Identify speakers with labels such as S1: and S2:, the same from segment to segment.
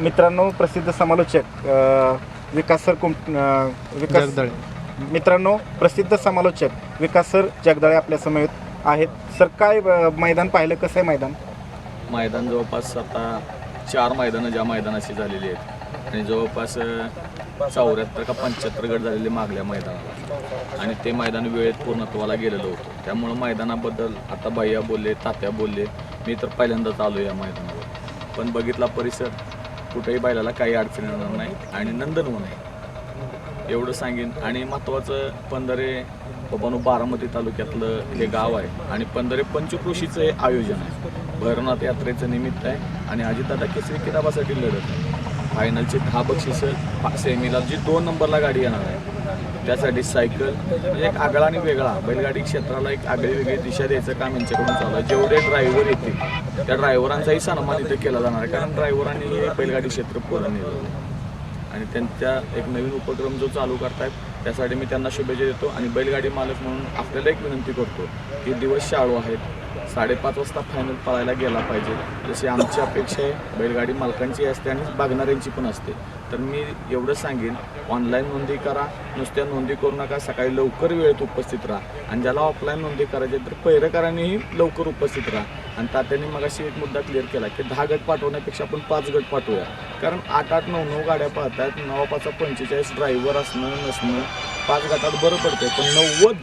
S1: मित्रांनो प्रसिद्ध समालोचक अ, विकास सर कुम अ, विकास
S2: जगदळे.
S1: मित्रांनो प्रसिद्ध समालोचक विकास सर जगदाळे आपल्या समेत आहेत. सर काय अ, मैदान पाहिलं? कसं आहे मैदान?
S3: मैदान जवळपास आता चार मैदानं ज्या मैदानाशी झालेली आहेत. आणि जवळपास चौऱ्याहत्तर का पंच्याहत्तर गट झालेले मागल्या मैदानाला. आणि ते मैदान वेळेत पूर्णत्वाला गेलेलं होतं. त्यामुळं मैदानाबद्दल आता भैया बोलले तात्या बोलले. मी तर पहिल्यांदाच आलो या मैदानावर. पण बघितला परिसर कुठेही बैलाला काही अडचण येणार नाही आणि नंदनवन आहे. एवढं सांगेन. आणि महत्त्वाचं पंधरे बाबानो बारामती तालुक्यातलं हे गाव आहे. आणि पंधरे पंचकृषीचं हे आयोजन आहे. भैरवनाथ यात्रेचं निमित्त आहे. आणि अजितदादा केसरी किताबासाठी लढत आहे. फायनलचे दहा बक्षिसं सेमीला जी दोन नंबरला गाडी येणार आहे. त्यासाठी सायकल म्हणजे एक आगळा आणि वेगळा. बैलगाडी क्षेत्राला एक आगळी वेगळी दिशा द्यायचं काम यांच्याकडून चालू आहे. जेवढे ड्रायव्हर येतील त्या ड्रायव्हरांचाही सन्मान इथं केला जाणार आहे. कारण ड्रायव्हरांनी हे बैलगाडी क्षेत्र पुढं नेलं आणि त्यांच्या एक नवीन उपक्रम जो चालू करतायत त्यासाठी मी त्यांना शुभेच्छा देतो. आणि बैलगाडी मालक म्हणून आपल्याला एक विनंती करतो की दिवस शाळू आहेत. साडेपाच वाजता फायनल पळायला गेला पाहिजे. जशी आमची अपेक्षा आहे बैलगाडी मालकांची असते आणि बघणाऱ्यांची पण असते. तर मी एवढं सांगेन ऑनलाईन नोंदी करा नुसत्या नोंदी करू नका सकाळी लवकर वेळेत उपस्थित राहा. आणि ज्याला ऑफलाईन नोंदी करायची आहे, तर पहिरेकरांनीही लवकर उपस्थित राहा. आणि तात्यांनी मगाशी एक मुद्दा क्लिअर केला की दहा गट पाठवण्यापेक्षा आपण पाच गट पाठवूया. कारण आठ आठ नऊ नऊ गाड्या पाहतात नऊ पाचा पंचेचाळीस ड्रायव्हर असणं नसणं पाच गटात बरं पडतंय. पण नव्वद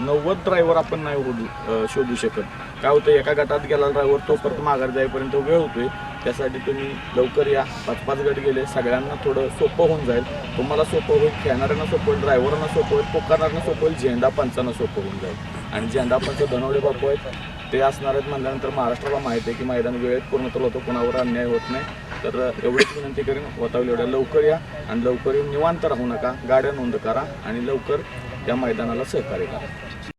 S3: नव्वद ड्रायव्हर आपण नाही शोधू शकत. काय होतं एका गटात गेला ड्रायव्हर तो परत माघार जाईपर्यंत वेळ होतोय. त्यासाठी तुम्ही लवकर या. पाच पाच गट गेले. सगळ्यांना थोडं सोपं होऊन जाईल. तुम्हाला सोपं होईल खेळणाऱ्यांना सोपं होईल ड्रायव्हरांना सोपं होईल पोकारणाऱ्यांना सोपं होईल झेंडा पंचांना सोपं होऊन जाईल. आणि झेंडा पंच धनवडे बापू आहेत. ते असणार आहेत म्हणल्यानंतर महाराष्ट्राला माहिती आहे की मैदान वेळेत पूर्ण तर होतो कोणावर अन्याय होत नाही. तर एवढीच विनंती करेन वतावली एवढ्या लवकर या आणि लवकर येऊन निवांत राहू नका. गाड्या नोंद करा आणि लवकर या मैदानाला सहकार्य करा.